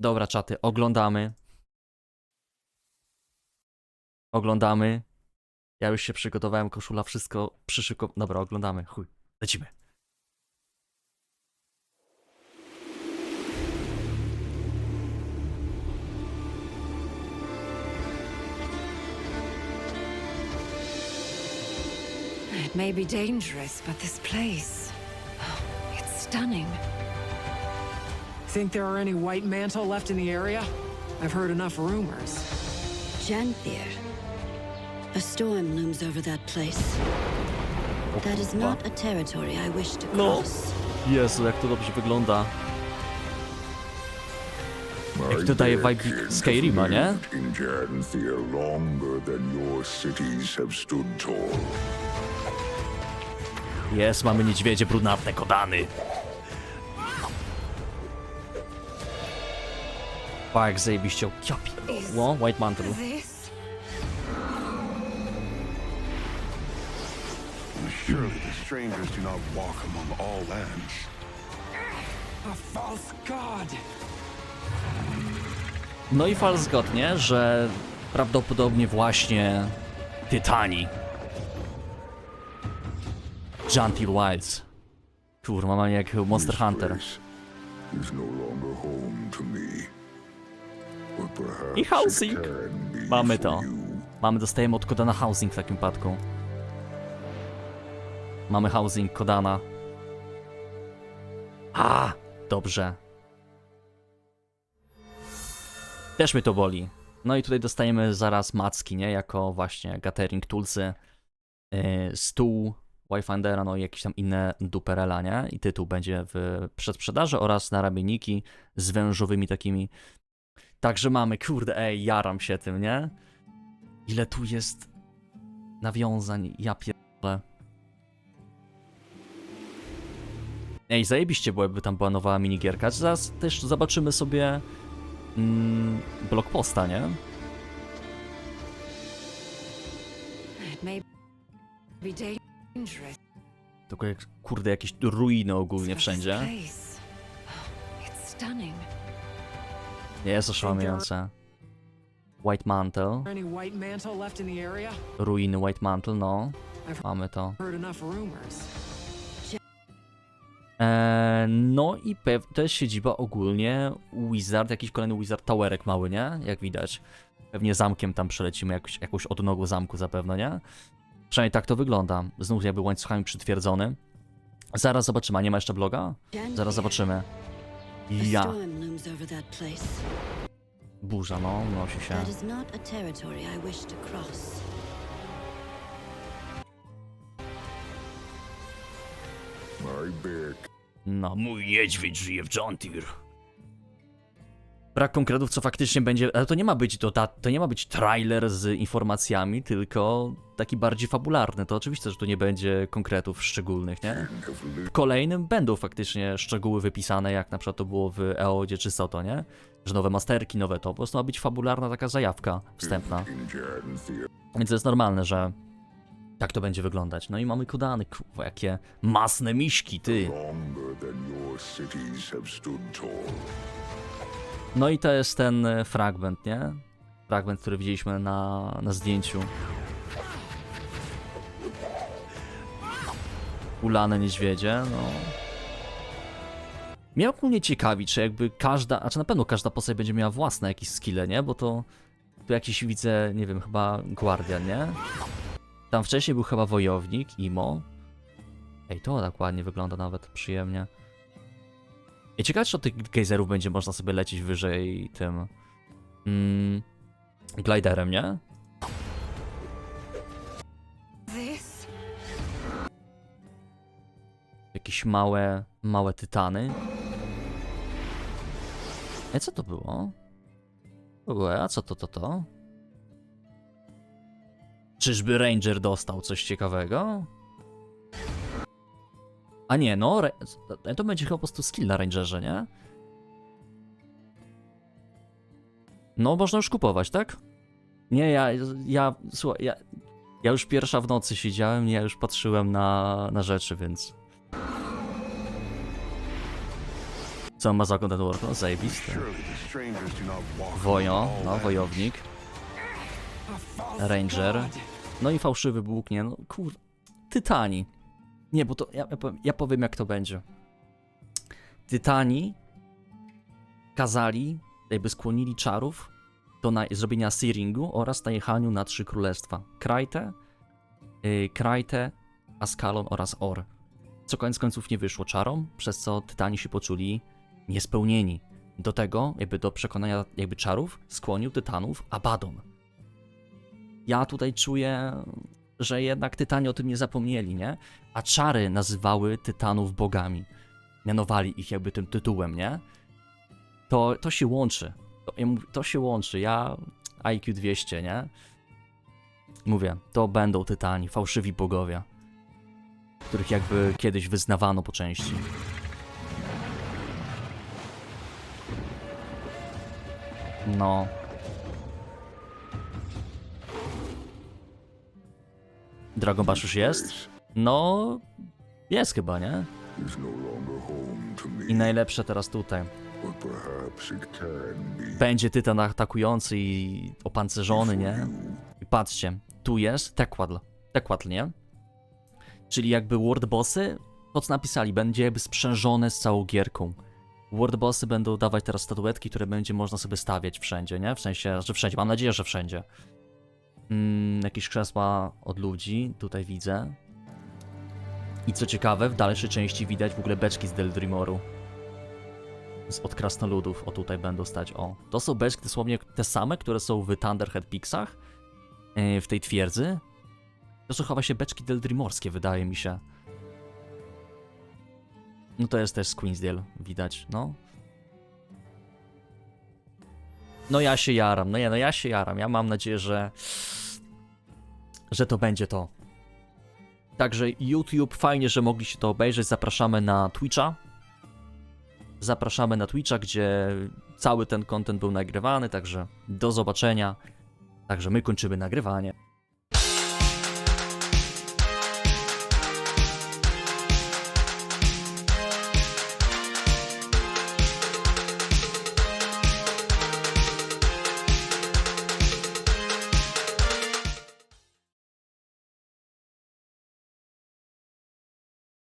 Dobra, czaty, oglądamy. Oglądamy. Ja już się przygotowałem, koszula, wszystko przyszyko... Dobra, oglądamy, chuj, lecimy. It may be dangerous, but this place. It's stunning. Think there are any white mantle left in the area? I've heard enough rumors. Janthier. A storm looms over that place. That is not a territory I wish to No. cross. Jezu, jak to dobrze wygląda. Jak to daje vibe Skyrima, nie? In Janthier longer than your cities have stood tall. Jest, mamy niedźwiedzie brunatne, kodany. Pa, jak zajebiście. Ja pierdolę. White Mantle. Surely the strangers do not walk among all lands. A false god! No i fal zgodnie, że prawdopodobnie właśnie Tytani. Gentil Wilds. Kurwa, mam jak Monster Hunter. I housing. Mamy to. Mamy, dostajemy od Kodana housing w takim wypadku. Mamy housing Kodana. A, dobrze. Też mnie to boli. No i tutaj dostajemy zaraz macki, nie? Jako właśnie gathering toolsy, yy, stół Wayfindera, no i jakieś tam inne duperela, nie? I tytuł będzie w przedsprzedaży oraz naramienniki z wężowymi takimi. Także mamy, kurde, ej, jaram się tym, nie? Ile tu jest nawiązań, ja pierdolę. Ej, zajebiście było, jakby tam była nowa minigierka. Zaraz też zobaczymy sobie mm, blog posta, nie? Tylko jak, kurde, jakieś ruiny ogólnie wszędzie. Jest oszałamiające. White Mantle, ruiny White Mantle, no. Mamy to. Eee, no i pew- to jest siedziba ogólnie Wizard, jakiś kolejny Wizard Towerek mały, nie? Jak widać. Pewnie zamkiem tam przelecimy, jakoś, jakąś odnogą zamku zapewne, nie? Przynajmniej tak to wygląda. Znów jakby łańcuchami przytwierdzony. Zaraz zobaczymy, a nie ma jeszcze bloga? Zaraz zobaczymy. Ja. storm looms over that place. Burza, no, unosi się. That is not a territory I wish to cross. My bear No, mój niedźwiedź żyje w Deere. Brak konkretów, co faktycznie będzie, ale to nie ma być ta, to nie ma być trailer z informacjami, tylko taki bardziej fabularny. To oczywiste, że tu nie będzie konkretów szczególnych, nie? W kolejnym będą faktycznie szczegóły wypisane, jak na przykład to było w EODzie czy Soto, nie? Że nowe masterki, nowe to, po prostu ma być fabularna taka zajawka wstępna. Więc to jest normalne, że tak to będzie wyglądać. No i mamy kodany, kurwa, jakie masne miśki, ty. No i to jest ten e, fragment, nie? Fragment, który widzieliśmy na, na zdjęciu. Ulane niedźwiedzie, no. Mnie ogólnie ciekawi, czy jakby każda, a czy na pewno każda postać będzie miała własne jakieś skille, nie? Bo to tu jakiś widzę, nie wiem, chyba guardian, nie? Tam wcześniej był chyba wojownik, Imo. Ej, to tak ładnie wygląda nawet, przyjemnie. I ciekawe, czy od tych gejzerów będzie można sobie lecieć wyżej tym mm, gliderem, nie? Jakieś małe, małe tytany. Ej, co to było? W ogóle, a co to, to, to? Czyżby Ranger dostał coś ciekawego? A nie, no, to będzie chyba po prostu skill na Rangerze, nie? No, można już kupować, tak? Nie, ja, ja, słuchaj, ja, ja już pierwsza w nocy siedziałem, ja już patrzyłem na, na rzeczy, więc... Co on ma za content work? No, zajebiste. Wojo, no, wojownik. Ranger. No i fałszywy Bóg, nie? No kur... Tytani. Nie, bo to ja, ja, powiem, ja powiem jak to będzie. Tytani kazali, jakby skłonili czarów do na, zrobienia Searingu oraz najechaniu na trzy królestwa. Krajte, yy, Krajte, Askalon oraz Or. Co koniec końców nie wyszło czarom, przez co Tytani się poczuli niespełnieni. Do tego, jakby do przekonania jakby czarów, skłonił Tytanów Abaddon. Ja tutaj czuję, że jednak Tytani o tym nie zapomnieli, nie? A czary nazywały Tytanów bogami. Mianowali ich jakby tym tytułem, nie? To, to się łączy. To, to się łączy. Ja IQ 200, nie? Mówię, to będą Tytani, fałszywi bogowie, których jakby kiedyś wyznawano po części. No. Dragon Bash już jest? No, jest chyba, nie? I najlepsze teraz tutaj. Będzie tytan atakujący i opancerzony, nie? I patrzcie, tu jest Tequatl. Tequatl, nie? Czyli jakby World Bossy, to co napisali, będzie jakby sprzężone z całą gierką. World Bossy będą dawać teraz statuetki, które będzie można sobie stawiać wszędzie, nie? W sensie, że wszędzie, mam nadzieję, że wszędzie. Mm, jakieś krzesła od ludzi, tutaj widzę. I co ciekawe, w dalszej części widać w ogóle beczki z Deldrimoru. Z od krasnoludów, o tutaj będą stać, o. To są beczki dosłownie te same, które są w Thunderhead Peaksach, yy, w tej twierdzy. To są chyba się beczki Deldrimorskie, wydaje mi się. No to jest też z Queensdale, widać, no. No ja się jaram, no ja, no ja się jaram. Ja mam nadzieję, że że to będzie to. Także YouTube, fajnie, że mogliście to obejrzeć. Zapraszamy na Twitcha. Zapraszamy na Twitcha, gdzie cały ten content był nagrywany, także do zobaczenia. Także my kończymy nagrywanie.